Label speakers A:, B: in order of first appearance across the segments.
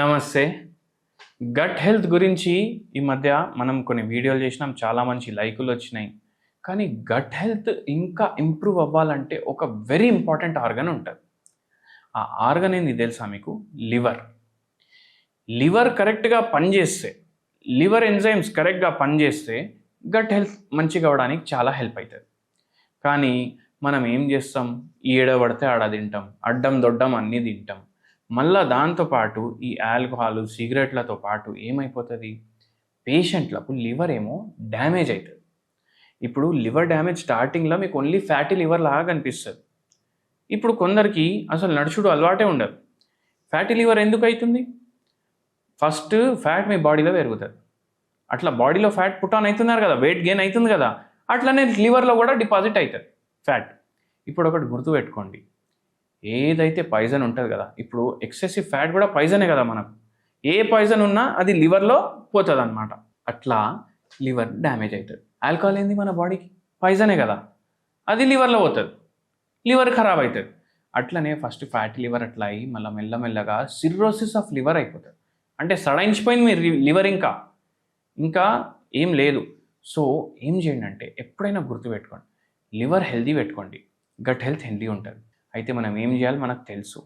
A: నమస్తే. Gut health గురించి ఈ మధ్య మనం కొన్ని వీడియోలు చేసినాం చాలా మంచి లైకులు వచ్చినాయి. కానీ గట్ హెల్త్ ఇంకా ఇంప్రూవ్ అవ్వాలంటే ఒక వెరీ ఇంపార్టెంట్ ఆర్గన్ ఉంటుంది. ఆ ఆర్గన్ ఏంది తెలుసా మీకు? లివర్. లివర్ కరెక్ట్గా పనిచేస్తే లివర్ ఎంజైమ్స్ కరెక్ట్గా పనిచేస్తే గట్ హెల్త్ మంచిగా అవ్వడానికి చాలా హెల్ప్ అవుతుంది కానీ మనం ఏం చేస్తాం? ఏడబడితే ఆడ తింటాం అడ్డం దొడ్డం అన్నీ తింటాం. మళ్ళా దాంతోపాటు ఈ ఆల్కహాల్ సిగరెట్లతో పాటు ఏమైపోతుంది? పేషెంట్లకు లివర్ ఏమో డ్యామేజ్ అవుతుంది ఇప్పుడు లివర్ డ్యామేజ్ స్టార్టింగ్లో మీకు ఓన్లీ ఫ్యాటీ లివర్ లాగా కనిపిస్తుంది ఇప్పుడు కొందరికి అసలు నడుచుడు అలవాటే ఉండదు. ఫ్యాటీ లివర్ ఎందుకు అవుతుంది ఫస్ట్ ఫ్యాట్ మీ బాడీలో పెరుగుతుంది. అట్లా బాడీలో ఫ్యాట్ పుట్ ఆన్ అవుతున్నారు కదా వెయిట్ గెయిన్ అవుతుంది కదా అట్లనే లివర్లో కూడా డిపాజిట్ అవుతుంది ఫ్యాట్. ఇప్పుడు ఒకటి గుర్తుపెట్టుకోండి. ఏదైతే పాయిజన్ ఉంటుంది కదా ఇప్పుడు ఎక్సెసివ్ ఫ్యాట్ కూడా పాయిజనే కదా మనకు. ఏ పాయిజన్ ఉన్నా అది లివర్లో పోతుంది అనమాట అట్లా లివర్ డ్యామేజ్ అవుతుంది ఆల్కహాల్ ఏంది మన బాడీకి పాయిజనే కదా. అది లివర్లో పోతుంది. లివర్ ఖరాబ్ అవుతుంది అట్లనే ఫస్ట్ ఫ్యాట్ లివర్ అట్లా అయ్యి మళ్ళీ మెల్లమెల్లగా సిర్రోసిస్ ఆఫ్ లివర్ అయిపోతుంది. అంటే సడైంచిపోయింది మీ లివర్ ఇంకా. ఇంకా ఏం లేదు. సో ఏం చేయండి అంటే ఎప్పుడైనా గుర్తుపెట్టుకోండి. లివర్ హెల్దీ పెట్టుకోండి. గట్ హెల్త్ హెల్దీ ఉంటుంది. అయితే మనం ఏం చేయాలి? మనకు తెలుసు.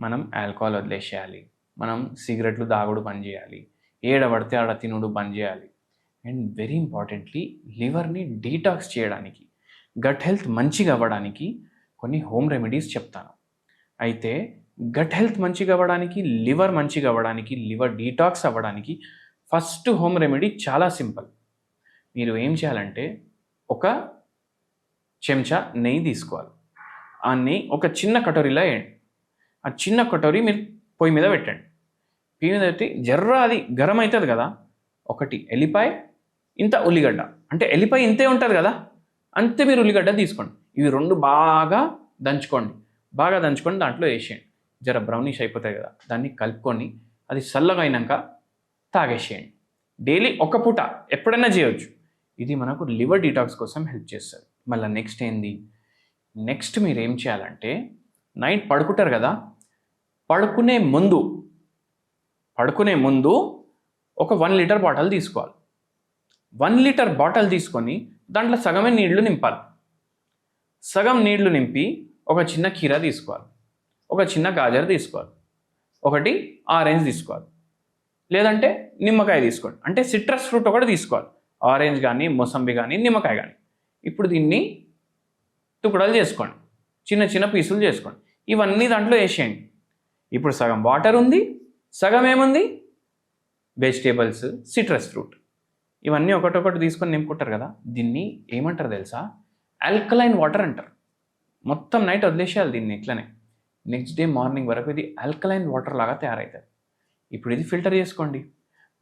A: మనం ఆల్కహాల్ వదిలేసేయాలి. మనం సిగరెట్లు దాగుడు బంద్ చేయాలి. ఏడ పడితే ఆడ తినుడు బంద్ చేయాలి. అండ్ వెరీ ఇంపార్టెంట్లీ లివర్ని డీటాక్స్ చేయడానికి గట్ హెల్త్ మంచిగా అవ్వడానికి కొన్ని హోమ్ రెమెడీస్ చెప్తాను. అయితే గట్ హెల్త్ మంచిగా అవ్వడానికి లివర్ మంచిగా అవ్వడానికి లివర్ డీటాక్స్ అవ్వడానికి ఫస్ట్ హోమ్ రెమెడీ చాలా సింపుల్. మీరు ఏం చేయాలంటే ఒక చెంచా నెయ్యి తీసుకోవాలి. అన్ని ఒక చిన్న కటోరీలో వేయండి. ఆ చిన్న కటోరీ మీరు పొయ్యి మీద పెట్టండి. పొయ్యి మీద పెట్టి జర్ర అది గరం అవుతుంది కదా ఒకటి ఎల్లిపాయ ఇంత ఉల్లిగడ్డ. అంటే ఎల్లిపాయ ఇంతే ఉంటుంది కదా అంతే మీరు ఉల్లిగడ్డ తీసుకోండి. ఇవి రెండు బాగా దంచుకోండి. బాగా దంచుకొని దాంట్లో వేసేయండి. జర బ్రౌనిష్ అయిపోతాయి కదా దాన్ని కలుపుకొని అది చల్లగా అయినాక తాగేసేయండి. డైలీ ఒక పూట ఎప్పుడైనా చేయవచ్చు ఇది మనకు లివర్ డీటాక్స్ కోసం హెల్ప్ చేస్తుంది. మళ్ళీ నెక్స్ట్ ఏంది? నెక్స్ట్ మీరు ఏం చేయాలంటే నైట్ పడుకుంటారు కదా పడుకునే ముందు పడుకునే ముందు ఒక వన్ లీటర్ బాటిల్ తీసుకోవాలి. వన్ లీటర్ బాటిల్ తీసుకొని దాంట్లో సగమే నీళ్ళు నింపాలి. సగం నీళ్ళు నింపి ఒక చిన్న కీర తీసుకోవాలి. ఒక చిన్న గాజర్ తీసుకోవాలి. ఒకటి ఆరెంజ్ తీసుకోవాలి. లేదంటే నిమ్మకాయ తీసుకోండి. అంటే సిట్రస్ ఫ్రూట్ ఒకటి తీసుకోవాలి. ఆరెంజ్ కానీ మొసంబి కానీ నిమ్మకాయ కానీ ఇప్పుడు దీన్ని తుకడలు చేసుకోండి. చిన్న చిన్న పీసులు చేసుకోండి. ఇవన్నీ దాంట్లో వేసేయండి. ఇప్పుడు సగం వాటర్ ఉంది సగం ఏముంది? Vegetables citrus fruit. ఇవన్నీ ఒకటొకటి తీసుకొని నింపుకుంటారు కదా దీన్ని ఏమంటారు తెలుసా? ఆల్కలైన్ వాటర్ అంటారు. మొత్తం నైట్ వదిలేసేయాలి దీన్ని ఇట్లనే. నెక్స్ట్ డే మార్నింగ్ వరకు ఇది ఆల్కలైన్ వాటర్ లాగా తయారవుతుంది ఇప్పుడు ఇది ఫిల్టర్ చేసుకోండి.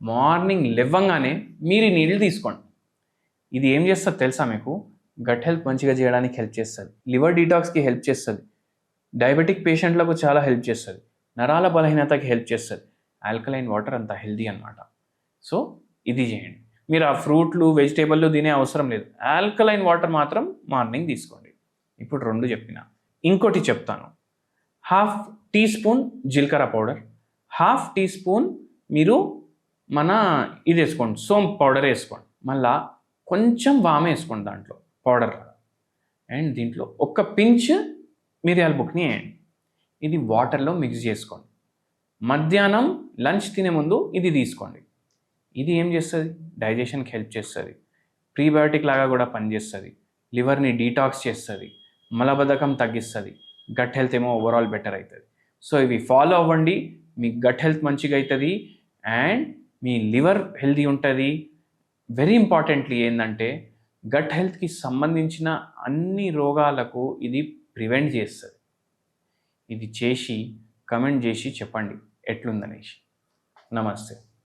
A: మార్నింగ్ లేవ్వంగానే మీరు ఈ నీళ్ళు తీసుకోండి. ఇది ఏం చేస్తుంది తెలుసా మీకు? గట్ హెల్త్ మంచిగా చేయడానికి హెల్ప్ చేస్తుంది. లివర్ డీటాక్స్కి హెల్ప్ చేస్తుంది. డయాబెటిక్ పేషెంట్లకు చాలా హెల్ప్ చేస్తుంది. నరాల బలహీనతకి హెల్ప్ చేస్తుంది. ఆల్కలైన్ వాటర్ అంత హెల్దీ అనమాట సో ఇది చేయండి. మీరు ఆ ఫ్రూట్లు వెజిటేబుల్లు తినే అవసరం లేదు. ఆల్కలైన్ వాటర్ మాత్రం మార్నింగ్ తీసుకోండి. ఇప్పుడు రెండు చెప్పిన. ఇంకోటి చెప్తాను. హాఫ్ టీ స్పూన్ జీలకర్ర పౌడర్. హాఫ్ టీ స్పూన్ మీరు మన ఇది వేసుకోండి. సోంపు పౌడర్ వేసుకోండి. మళ్ళా కొంచెం వామ వేసుకోండి దాంట్లో. పౌడర్ అండ్ దీంట్లో ఒక్క పించ్ మిరియాల బుక్ని వేయండి. ఇది వాటర్లో మిక్స్ చేసుకోండి. మధ్యాహ్నం లంచ్ తినే ముందు ఇది తీసుకోండి. ఇది ఏం చేస్తుంది? డైజెషన్కి హెల్ప్ చేస్తుంది. ప్రీబయోటిక్ లాగా కూడా పనిచేస్తుంది. లివర్ని డీటాక్స్ చేస్తుంది. మలబద్ధకం తగ్గిస్తుంది. గట్ హెల్త్ ఏమో ఓవరాల్ బెటర్ అవుతుంది సో ఇవి ఫాలో అవ్వండి. మీ గట్ హెల్త్ మంచిగా అవుతుంది అండ్ మీ లివర్ హెల్దీ ఉంటుంది. వెరీ ఇంపార్టెంట్లీ ఏంటంటే గట్ హెల్త్కి సంబంధించిన అన్ని రోగాలకు ఇది ప్రివెంట్ చేస్తుంది. ఇది చేసి కమెంట్ చేసి చెప్పండి. ఎట్లుందనేసి. నమస్తే.